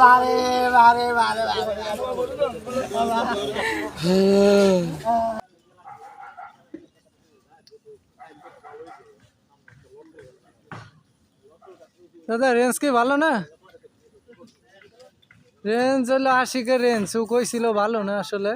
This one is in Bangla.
বারে বারে বারে বারে দাদা রেঞ্জ কি ভালো না রেঞ্জ হলো আশিকে রেঞ্জ ও কইছিল ভালো না আসলে